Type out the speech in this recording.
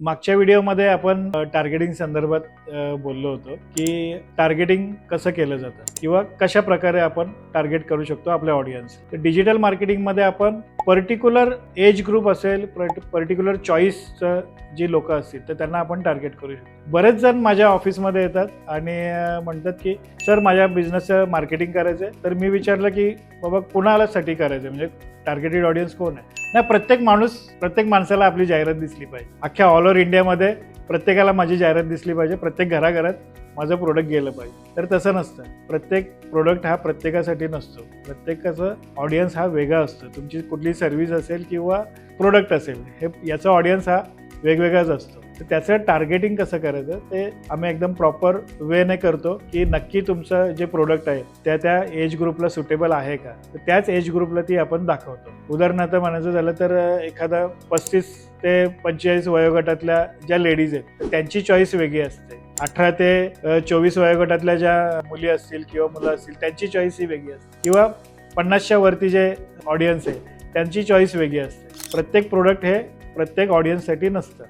मागच्या व्हिडिओमध्ये आपण टार्गेटिंग संदर्भात बोललो होतो की टार्गेटिंग कसं केलं जातं किंवा कशा प्रकारे आपण टार्गेट करू शकतो आपल्या ऑडियन्स तर डिजिटल मार्केटिंगमध्ये आपण पर्टिक्युलर एज ग्रुप असेल पर्टिक्युलर चॉईसचं जी लोक असतील तर त्यांना आपण टार्गेट करू शकतो. बरेच जण माझ्या ऑफिसमध्ये येतात आणि म्हणतात की सर माझ्या बिझनेसचं मार्केटिंग करायचं आहे तर मी विचारलं की बाबा कुणालासाठी करायचं म्हणजे टार्गेटेड ऑडियन्स कोण आहे? नाही प्रत्येक माणूस प्रत्येक माणसाला आपली जाहिरात दिसली पाहिजे. अख्ख्या ऑल ओव्हर इंडियामध्ये प्रत्येकाला माझी जाहिरात दिसली पाहिजे. प्रत्येक घराघरात माझं प्रोडक्ट गेलं पाहिजे. तर तसं नसतं. प्रत्येक प्रोडक्ट हा प्रत्येकासाठी नसतो. प्रत्येकाचं ऑडियन्स हा वेगळा असतो. तुमची कुठली सर्व्हिस असेल किंवा प्रोडक्ट असेल हे याचा ऑडियन्स हा वेगवेगळाच असतो. तर त्याचं टार्गेटिंग कसं करायचं? ते आम्ही एकदम प्रॉपर वेने करतो की नक्की तुमचं जे प्रोडक्ट आहे त्या त्या एज ग्रुपला सुटेबल आहे का? तर त्याच एज ग्रुपला ती आपण दाखवतो. उदाहरणार्थ म्हणायचं झालं तर एखादा पस्तीस ते पंचेचाळीस वयोगटातल्या ज्या लेडीज आहेत त्यांची चॉईस वेगळी असते. अठरा ते चोवीस वयोगटातल्या ज्या मुली असतील किंवा मुलं असतील त्यांची चॉईस ही वेगळी असते. किंवा पन्नासच्या वरती जे ऑडियन्स आहे त्यांची चॉईस वेगळी असते. प्रत्येक प्रोडक्ट हे प्रत्येक ऑडियन्ससाठी नसतं.